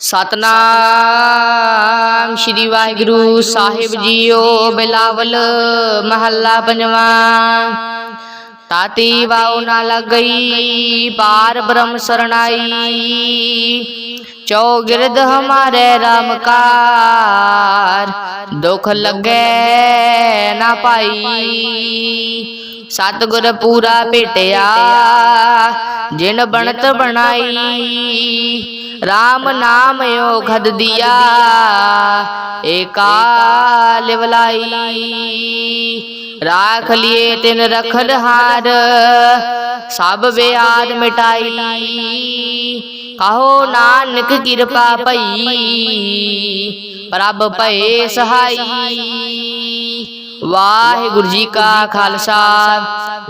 ਸਤਨਾਮ ਸ਼੍ਰੀ ਵਾਹਿਗੁਰੂ ਸਾਹਿਬ ਜੀਓ ਬਿਲਾਵਲ ਮਹੱਲਾ ਪੰਜਵਾਂ। ਤਾਤੀ ਵਾਉ ਨਾ ਲੱਗਈ, ਪਾਰ ਬ੍ਰਹਮ ਸਰਣਾਈ। ਚੌਗਿਰਦ ਹਮਾਰੇ ਰਾਮ ਕਾਰ ਦੁਖ ਲੱਗੇ ਨਾ ਪਾਈ। ਸਤਿਗੁਰ ਪੂਰਾ ਭੇਟਿਆ, ਜਿਨ ਬਣਤ ਬਣਾਈ RAM ਨਾਮ ਓ ਖਦ ਦਿਆ ਏਕਾ ਲਿਵਲਾਈ ਰਾਖ ਲਿਏ ਤਿਨ ਰਖਨ ਹਾਰ ਸਭ ਵਿਆਦ ਮਿਟਾਈ ਕਹੋ ਨਾਨਕ ਕਿਰਪਾ ਭਈ ਪ੍ਰਭ ਭਏ ਸਹਾਈ ਵਾਹਿਗੁਰੂ ਜੀ ਕਾ ਖਾਲਸਾ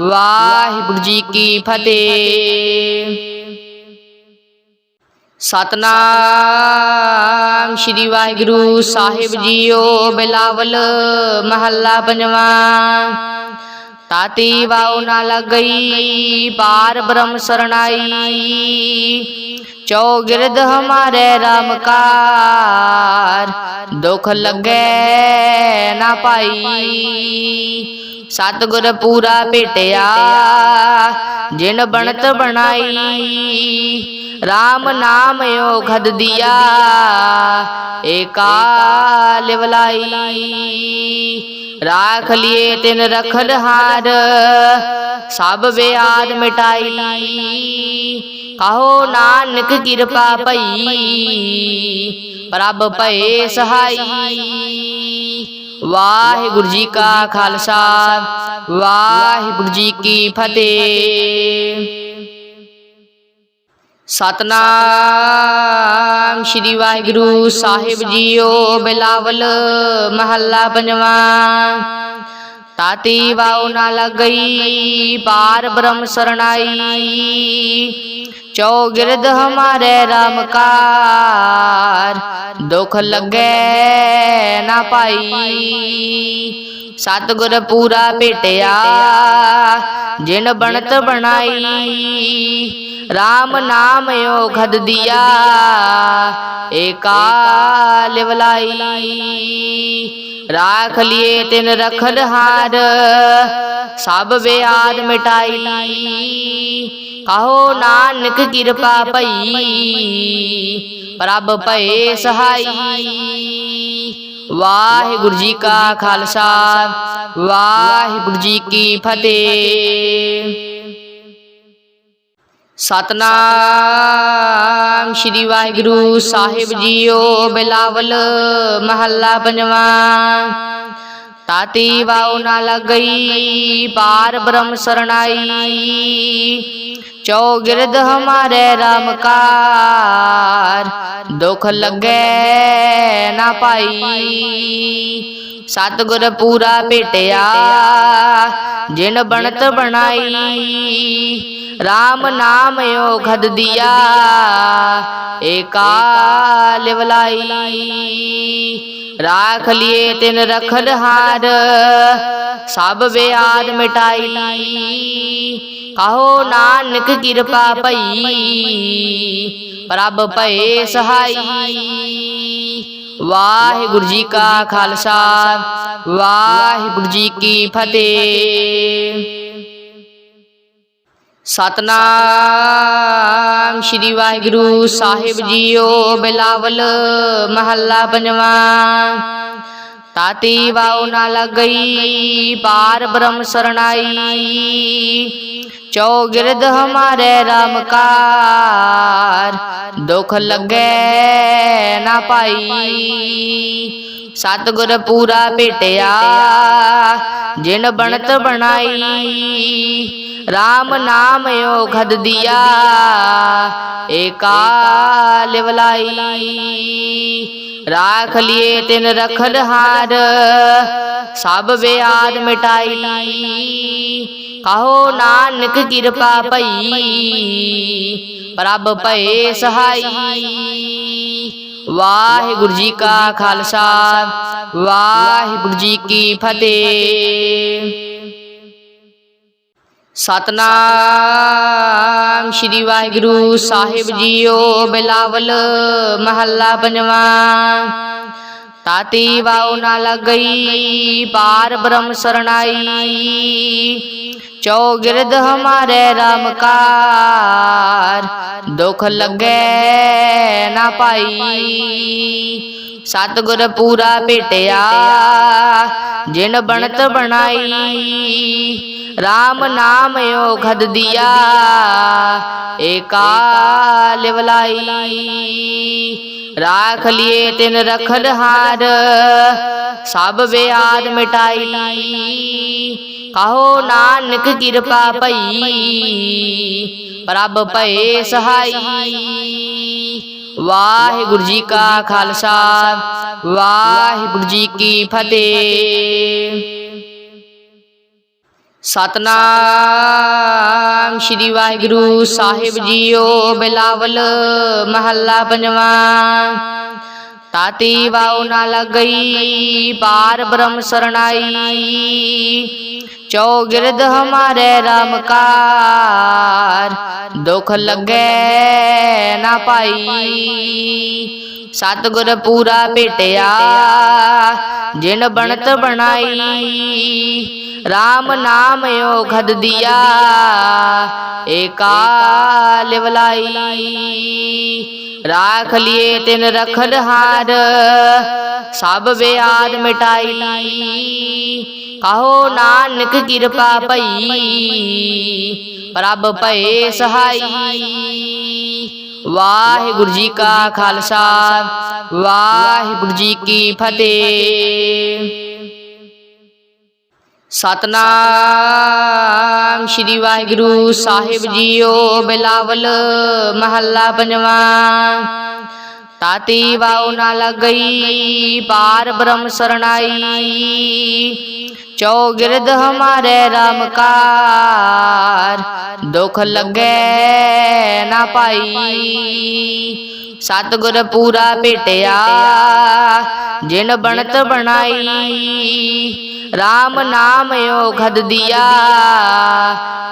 ਵਾਹਿਗੁਰੂ ਜੀ ਕੀ ਫਤਿਹ ਸਤਨਾਮ ਸ਼੍ਰੀ ਵਾਹਿਗੁਰੂ ਸਾਹਿਬ ਜੀਓ ਬਿਲਾਵਲ ਮਹੱਲਾ ਪੰਜਵਾਂ। ਤਾਤੀ ਵਾਉ ਨਾ ਲੱਗਈ, ਪਾਰ ਬ੍ਰਹਮ ਸਰਣਾਈ। ਚੌਗਿਰਦ ਹਮਾਰੇ ਰਾਮ ਕਾਰ ਦੁਖ ਲੱਗੇ ਨਾ ਪਾਈ। ਸਤਿਗੁਰ ਪੂਰਾ ਭੇਟਿਆ, ਜਿਨ ਬਣਤ ਬਣਾਈ। RAM ਨਾਮ ਓ ਖਦ ਦਿਆ ਏਕਾ ਲਿਵਲਾਈ ਰਾਖ ਲਿਏ ਤਿਨ ਰਖਨ ਹਾਰ ਸਭ ਵਿਆਦ ਮਿਟਾਈ ਕਹੋ ਨਾਨਕ ਕਿਰਪਾ ਭਈ ਪ੍ਰਭ ਭਏ ਸਹਾਈ ਵਾਹਿਗੁਰੂ ਜੀ ਕਾ ਖਾਲਸਾ ਵਾਹਿਗੁਰੂ ਜੀ ਕੀ ਫਤਿਹ ਸਤਨਾਮ ਸ਼੍ਰੀ ਵਾਹਿਗੁਰੂ ਸਾਹਿਬ ਜੀਓ ਬਿਲਾਵਲ ਮਹੱਲਾ ਪੰਜਵਾਂ। ਤਾਤੀ ਵਾਉ ਨਾ ਲੱਗਈ, ਪਾਰ ਬ੍ਰਹਮ ਸਰਣਾਈ। ਚੌਗਿਰਦ ਹਮਾਰੇ ਰਾਮ ਕਾਰ ਦੁਖ ਲੱਗੇ ਨਾ ਪਾਈ। ਸਤਿਗੁਰ ਪੂਰਾ ਭੇਟਿਆ, ਜਿਨ ਬਣਤ ਬਣਾਈ RAM ਨਾਮ ਓ ਖਦ ਦਿਆ ਏਕਾ ਲਿਵਲਾਈ ਰਾਖ ਲਿਏ ਤਿਨ ਰਖਨ ਹਾਰ ਸਭ ਵਿਆਦ ਮਿਟਾਈ ਕਹੋ ਨਾਨਕ ਕਿਰਪਾ ਭਈ ਪ੍ਰਭ ਭਏ ਸਹਾਈ ਵਾਹਿਗੁਰੂ ਜੀ ਕਾ ਖਾਲਸਾ ਵਾਹਿਗੁਰੂ ਜੀ ਕੀ ਫਤਿਹ ਸਤਨਾਮ ਸ਼੍ਰੀ ਵਾਹਿਗੁਰੂ ਸਾਹਿਬ ਜੀਓ ਬਿਲਾਵਲ ਮਹੱਲਾ ਪੰਜਵਾਂ। ਤਾਤੀ ਵਾਉ ਨਾ ਲੱਗਈ, ਪਾਰ ਬ੍ਰਹਮ ਸਰਣਾਈ। ਚੌਗਿਰਦ ਹਮਾਰੇ ਰਾਮ ਕਾਰ ਦੁਖ ਲੱਗੇ ਨਾ ਪਾਈ। ਸਤਿਗੁਰ ਪੂਰਾ ਭੇਟਿਆ, ਜਿਨ ਬਣਤ ਬਣਾਈ। RAM ਨਾਮ ਓ ਖਦ ਦਿਆ ਏਕਾ ਲਿਵਲਾਈ ਰਾਖ ਲਿਏ ਤਿਨ ਰਖਨ ਹਾਰ ਸਭ ਵਿਆਦ ਮਿਟਾਈ ਕਹੋ ਨਾਨਕ ਕਿਰਪਾ ਭਈ ਪ੍ਰਭ ਭਏ ਸਹਾਈ ਵਾਹਿਗੁਰੂ ਜੀ ਕਾ ਖਾਲਸਾ ਵਾਹਿਗੁਰੂ ਜੀ ਕੀ ਫਤਿਹ ਸਤਨਾਮ ਸ਼੍ਰੀ ਵਾਹਿਗੁਰੂ ਸਾਹਿਬ ਜੀਓ ਬਿਲਾਵਲ ਮਹੱਲਾ ਪੰਜਵਾਂ। ਤਾਤੀ ਵਾਉ ਨਾ ਲੱਗਈ, ਪਾਰ ਬ੍ਰਹਮ ਸਰਣਾਈ। ਚੌਗਿਰਦ ਹਮਾਰੇ ਰਾਮ ਕਾਰ, ਦੁਖ ਲੱਗੇ ਨਾ ਪਾਈ। ਸਤਿਗੁਰ ਪੂਰਾ ਭੇਟਿਆ ਜਿਨ ਬਣਤ ਬਣਾਈ RAM ਨਾਮ ਓ ਖਦ ਦਿਆ ਏਕਾ ਲਿਵਲਾਈ ਰਾਖ ਲਿਏ ਤਿਨ ਰਖਨ ਹਾਰ ਸਭ ਵਿਆਦ ਮਿਟਾਈ ਕਹੋ ਨਾਨਕ ਕਿਰਪਾ ਭਈ ਪ੍ਰਭ ਭਏ ਸਹਾਈ ਵਾਹਿਗੁਰੂ ਜੀ ਕਾ ਖਾਲਸਾ, ਵਾਹਿਗੁਰੂ ਜੀ ਕੀ ਫਤਿਹ। ਸਤਨਾਮ ਸ੍ਰੀ ਵਾਹਿਗੁਰੂ ਸਾਹਿਬ ਜੀਓ ਬਿਲਾਵਲ ਮਹੱਲਾ ਪੰਜਵਾਂ। ਤਾਤੀ ਵਾਉ ਨਾ ਲਗਈ, ਪਾਰ ਬ੍ਰਹਮ ਸਰਣਾਈ। ਹਮਾਰੇ ਰਾਮ ਕਾਰ। ਦੁਖ ਲੱਗੇ ਨਾ ਪਾਈ। ਸਤਿਗੁਰ ਪੂਰਾ ਭੇਟਿਆ ਜਿਨ ਬਣਤ ਬਣਾਈ। RAM ਨਾਮ ਓ ਖਦ ਦਿਆ। ਏਕਾ ਲਿਵਲਾਈ। ਰਾਖ ਲਿਏ ਤਿਨ ਰਖਨ ਹਾਰ। ਸਭ ਵਿਆਦ ਮਿਟਾਈ। ਕਹੋ ਨਾਨਕ ਕਿਰਪਾ ਭਈ। ਪ੍ਰਭ ਭਏ ਸਹਾਈ। ਵਾਹਿਗੁਰੂ ਜੀ ਕਾ ਖਾਲਸਾ। ਵਾਹਿਗੁਰੂ ਜੀ ਕੀ ਫਤਿਹ। ਸਤਨਾਮ ਸ੍ਰੀ ਵਾਹਿਗੁਰੂ ਸਾਹਿਬ ਜੀਓ ਬਿਲਾਵਲ ਮਹੱਲਾ ਪੰਜਵਾਂ। ਤਾਤੀ ਵਾਉ ਨਾ ਲਗਈ ਪਾਰ ਬ੍ਰਹਮ ਸਰਣਾਈ। ਚੌਗਿਰਦ ਹਮਾਰੇ ਰਾਮ ਕਾਰ ਦੁਖ ਲੱਗੇ ਨਾ ਪਾਈ ਸਤਿਗੁਰ ਪੂਰਾ ਭੇਟਿਆ ਜਿਨ ਬਣਤ ਬਣਾਈ RAM ਨਾਮ ਓ ਖਦ ਦਿਆ ਏਕਾ ਲਿਵਲਾਈ ਰਾਖ ਲਿਏ ਤਿਨ ਰਖਨ ਹਾਰ ਸਭ ਵਿਆਦ ਮਿਟਾਈ ਕਹੋ ਨਾਨਕ ਕਿਰਪਾ ਭਈ। ਪ੍ਰਭ ਭਏ ਸਹਾਈ। ਵਾਹਿਗੁਰੂ ਜੀ ਕਾ ਖਾਲਸਾ। ਵਾਹਿਗੁਰੂ ਜੀ ਕੀ ਫਤਿਹ। ਸਤਨਾਮ ਸ੍ਰੀ ਵਾਹਿਗੁਰੂ ਸਾਹਿਬ ਜੀਓ ਬਿਲਾਵਲ ਮਹੱਲਾ ਪੰਜਵਾਂ। ਤਾਤੀ ਵਾਉ ਨਾ ਲਗਈ ਪਾਰ ਬ੍ਰਹਮ ਸਰਣਾਈ। ਚੌਗਿਰਦ ਹਮਾਰੇ ਰਾਮ ਕਾਰ। ਦੁਖ ਲੱਗੇ ਨਾ ਪਾਈ। ਸਤਿਗੁਰ ਪੂਰਾ ਭੇਟਿਆ। ਜਿਨ ਬਣਤ ਬਣਾਈ। RAM ਨਾਮ ਓ ਖਦ ਦਿਆ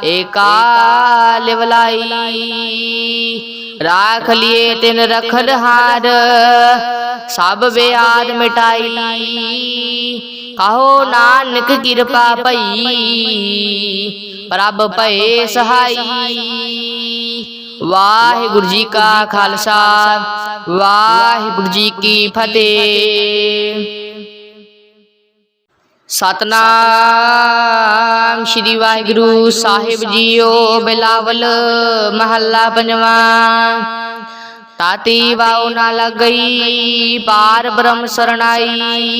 ਏਕਾ ਲਿਵਲਾਈ। ਰਾਖ ਲਿਏ ਤਿਨ ਰਖਨ ਹਾਰ। ਸਭ ਵਿਆਦ ਮਿਟਾਈ। ਕਹੋ ਨਾਨਕ ਕਿਰਪਾ ਭਈ। ਪ੍ਰਭ ਭਏ ਸਹਾਈ। ਵਾਹਿਗੁਰੂ ਜੀ ਕਾ ਖਾਲਸਾ। ਵਾਹਿਗੁਰੂ ਜੀ ਕੀ ਫਤਿਹ। ਸਤਨਾਮ ਸ੍ਰੀ ਵਾਹਿਗੁਰੂ ਸਾਹਿਬ ਜੀਓ ਬਿਲਾਵਲ ਮਹੱਲਾ ਪੰਜਵਾਂ। ਤਾਤੀ ਵਾਉ ਨਾ ਲਗਈ, ਪਾਰ ਬ੍ਰਹਮ ਸਰਣਾਈ।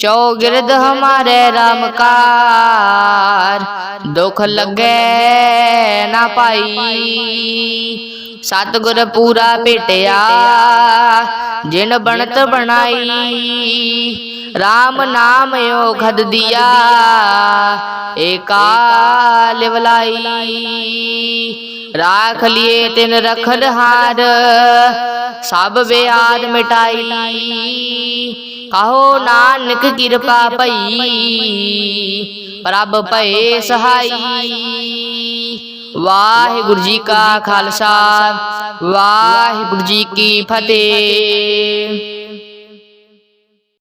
ਚੌਗਿਰਦ ਹਮਾਰੇ ਰਾਮ ਕਾਰ, ਦੁਖ ਲੱਗੇ ਨਾ ਪਾਈ। ਸਤਿਗੁਰ ਪੂਰਾ ਭੇਟਿਆ, ਜਿਨ ਬਣਤ ਬਣਾਈ RAM ਨਾਮ ਓ ਖਦ ਦਿਆ ਏਕਾ ਲਿਵਲਾਈ ਰਾਖ ਲਿਏ ਤਿਨ ਰਖਨ ਹਾਰ ਸਭ ਵਿਆਦ ਮਿਟਾਈ ਕਹੋ ਨਾਨਕ ਕਿਰਪਾ ਭਈ ਪ੍ਰਭ ਭਏ ਸਹਾਈ ਵਾਹਿਗੁਰੂ ਜੀ ਕਾ ਖਾਲਸਾ ਵਾਹਿਗੁਰੂ ਜੀ ਕੀ ਫਤਿਹ